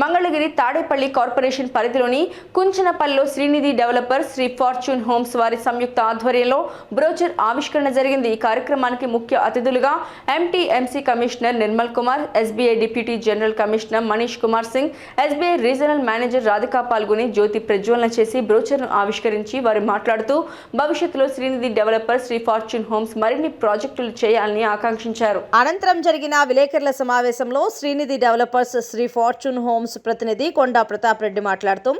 Mangalagiri Tadepalli corporation పరిధిలోని కుంచనపల్లిలో Srinidhi developer Sri fortune homes వారి సంయుక్త ఆధ్వర్యంలో బ్రోచర్ ఆవిష్కరణ జరిగింది. ఈ కార్యక్రమానికి ముఖ్య అతిథులుగా MTMC commissioner Nirmal Kumar SBI deputy general commissioner Manish Kumar Singh SBI regional manager Radhika పాల్గొని జ్యోతి ప్రజ్వలన చేసి బ్రోచర్ను ఆవిష్కరించి వారు మాట్లాడుతూ భవిష్యత్తులో Srinidhi developer Sri fortune homes మరిన్ని ప్రాజెక్టులు చేయాలని ఆకాంక్షించారు. అనంతరం జరిగిన విలేకరుల సమావేశంలో Srinidhi developers Sri fortune homes ప్రతినిధి కొండా ప్రతాప్ రెడ్డి మాట్లాడుతూ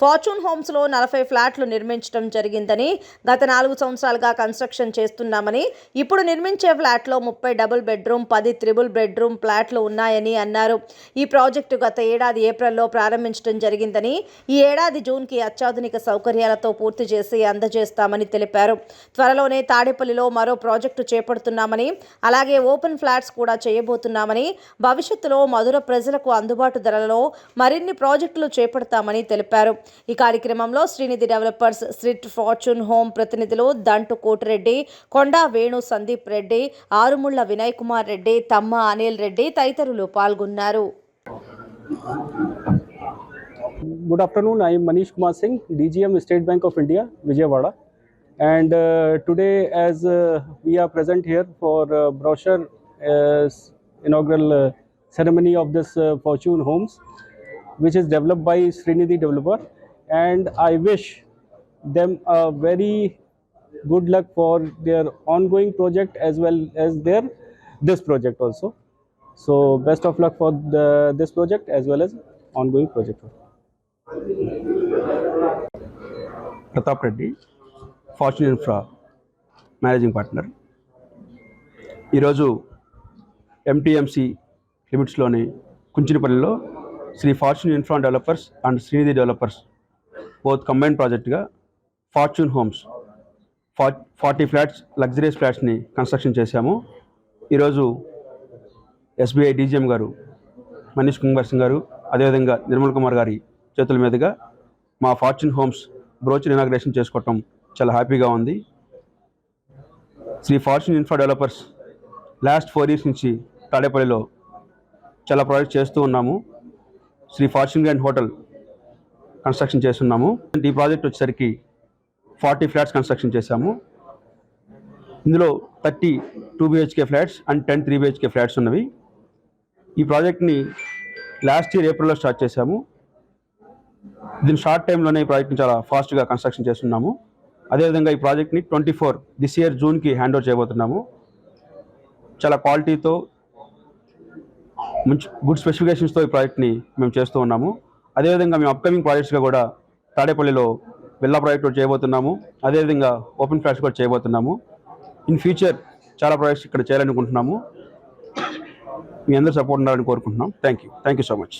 ఫార్చ్యూన్ హోమ్స్లో నలభై ఫ్లాట్లు నిర్మించడం జరిగిందని గత నాలుగు సంవత్సరాలుగా కన్స్ట్రక్షన్ చేస్తున్నామని ఇప్పుడు నిర్మించే ఫ్లాట్లో ముప్పై డబుల్ బెడ్రూమ్ పది త్రిబుల్ బెడ్రూమ్ ఫ్లాట్లు ఉన్నాయని అన్నారు. ఈ ప్రాజెక్టు గత ఏడాది ఏప్రిల్లో ప్రారంభించడం జరిగిందని ఈ ఏడాది జూన్కి అత్యాధునిక సౌకర్యాలతో పూర్తి చేసి అందజేస్తామని తెలిపారు. త్వరలోనే తాడేపల్లిలో మరో ప్రాజెక్టు చేపడుతున్నామని అలాగే ఓపెన్ ఫ్లాట్స్ కూడా చేయబోతున్నామని భవిష్యత్తులో మధుర ప్రజలకు అందుబాటు ధరలలో మరిన్ని ప్రాజెక్టులు చేపడతామని తెలిపారు. ఈ కార్యక్రమంలో Srinidhi developers Sri fortune home ప్రతినిధులు దంటు కోటిరెడ్డి కొండా వేణు సందీప్ రెడ్డి ఆరుముళ్ళ వినయ్ కుమార్ రెడ్డి తమ్మ అనిల్ రెడ్డి తదితరులు పాల్గొన్నారు. Good afternoon I Manish Kumar Singh DGM state bank of India Vijayawada and today as we are present here for brochure inaugural ceremony of this uh, Fortune Homes, which is developed by Srinidhi Developer. And I wish them a very good luck for their ongoing project as well as their this project also. So best of luck for the, this project as well as ongoing project. Pratap Reddy fortune infra managing partner ఈరోజు ఎంటీఎంసి లిమిట్స్లోని కుంచినపల్లిలో Sri fortune infra developers and Srinidhi developers both combine ప్రాజెక్ట్గా fortune homes ఫా forty flats luxuries ఫ్లాట్స్ని construction చేశాము. ఈరోజు SBI DGM గారు మనీష్ కుమార్ సింగ్ గారు అదేవిధంగా నిర్మల్ కుమార్ గారి చేతుల మీదుగా మా ఫార్చ్యూన్ హోమ్స్ బ్రోచర్ ఇనాగ్రేషన్ చేసుకోవటం చాలా హ్యాపీగా ఉంది. Sri fortune infra developers last four years నుంచి తాడేపల్లిలో చాలా ప్రాజెక్ట్ చేస్తూ ఉన్నాము. Sri fortune grand hotel construction చేస్తున్నాము. ఈ ప్రాజెక్ట్ వచ్చేసరికి ఫార్టీ ఫ్లాట్స్ కన్స్ట్రక్షన్ చేశాము. ఇందులో thirty two BHK flats and ten three BHK flats ఉన్నవి. ఈ ప్రాజెక్ట్ని లాస్ట్ ఇయర్ ఏప్రిల్లో స్టార్ట్ చేశాము. దీని షార్ట్ టైంలోనే ఈ ప్రాజెక్ట్ని చాలా ఫాస్ట్గా కన్స్ట్రక్షన్ చేస్తున్నాము. అదేవిధంగా ఈ ప్రాజెక్ట్ని ట్వంటీ ఫోర్ దిస్ ఇయర్ జూన్కి హ్యాండ్ ఓవర్ చేయబోతున్నాము. చాలా క్వాలిటీతో మంచి గుడ్ స్పెసిఫికేషన్స్తో ఈ ప్రాజెక్ట్ని మేము చేస్తూ ఉన్నాము. అదేవిధంగా మేము అప్కమింగ్ ప్రాజెక్ట్స్గా కూడా తాడేపల్లిలో విల్లా ప్రాజెక్ట్ కూడా చేయబోతున్నాము. అదేవిధంగా ఓపెన్ ఫ్లాట్స్ కూడా చేయబోతున్నాము. ఇన్ ఫ్యూచర్ చాలా ప్రాజెక్ట్స్ ఇక్కడ చేయాలనుకుంటున్నాము. మీ అందరూ సపోర్ట్ ఉండాలని కోరుకుంటున్నాం. Thank you thank you so much